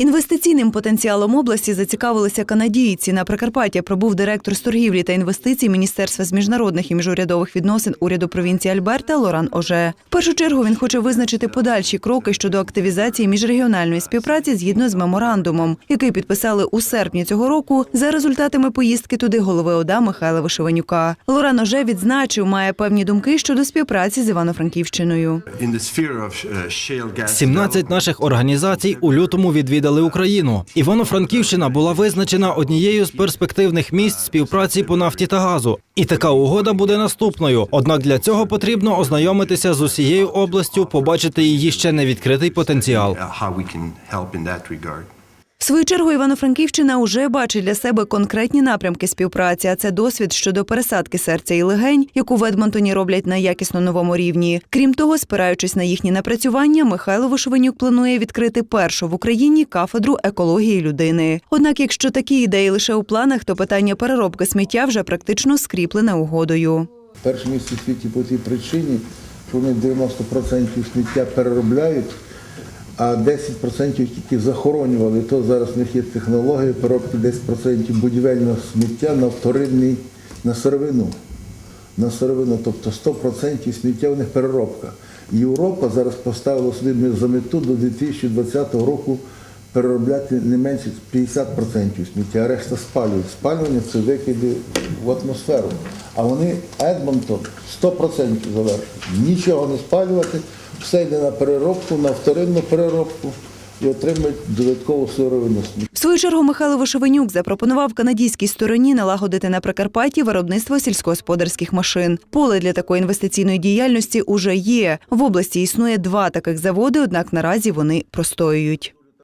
Інвестиційним потенціалом області зацікавилися канадійці. На Прикарпаття пробув директор з торгівлі та інвестицій Міністерства з міжнародних і міжурядових відносин уряду провінції Альберта Лоран Оже. В першу чергу він хоче визначити подальші кроки щодо активізації міжрегіональної співпраці згідно з меморандумом, який підписали у серпні цього року за результатами поїздки туди голови ОДА Михайла Вишиванюка. Лоран Оже відзначив, має певні думки щодо співпраці з Івано-Франківщиною. In the sphere of uh, shale gas 17 наших організацій у лютому відвідали Україну. Івано-Франківщина була визначена однією з перспективних місць співпраці по нафті та газу. І така угода буде наступною. Однак для цього потрібно ознайомитися з усією областю, побачити її ще не відкритий потенціал. Свою чергу Івано-Франківщина уже бачить для себе конкретні напрямки співпраці. А це досвід щодо пересадки серця і легень, яку в Едмонтоні роблять на якісно новому рівні. Крім того, спираючись на їхні напрацювання, Михайло Вишиванюк планує відкрити першу в Україні кафедру екології людини. Однак, якщо такі ідеї лише у планах, то питання переробки сміття вже практично скріплене угодою. Перше місце світі по тій причині, що вони 90% сміття переробляють, а 10% тільки захоронювали. То зараз в них є технологія переробки 10% будівельного сміття на вторинний, на сировину. На сировину, тобто 100% сміття у них переробка. Європа зараз поставила собі за мету до 2020 року переробляти не менше 50% сміття, а решта спалюють. Спалювання це викиди в атмосферу. А вони Едмонтон 100% завершують. Нічого не спалювати, все йде на переробку, на вторинну переробку і отримують додаткову сировину. В свою чергу Михайло Вишиванюк запропонував канадійській стороні налагодити на Прикарпатті виробництво сільськогосподарських машин. Поле для такої інвестиційної діяльності уже є. В області існує два таких заводи, однак наразі вони простоюють.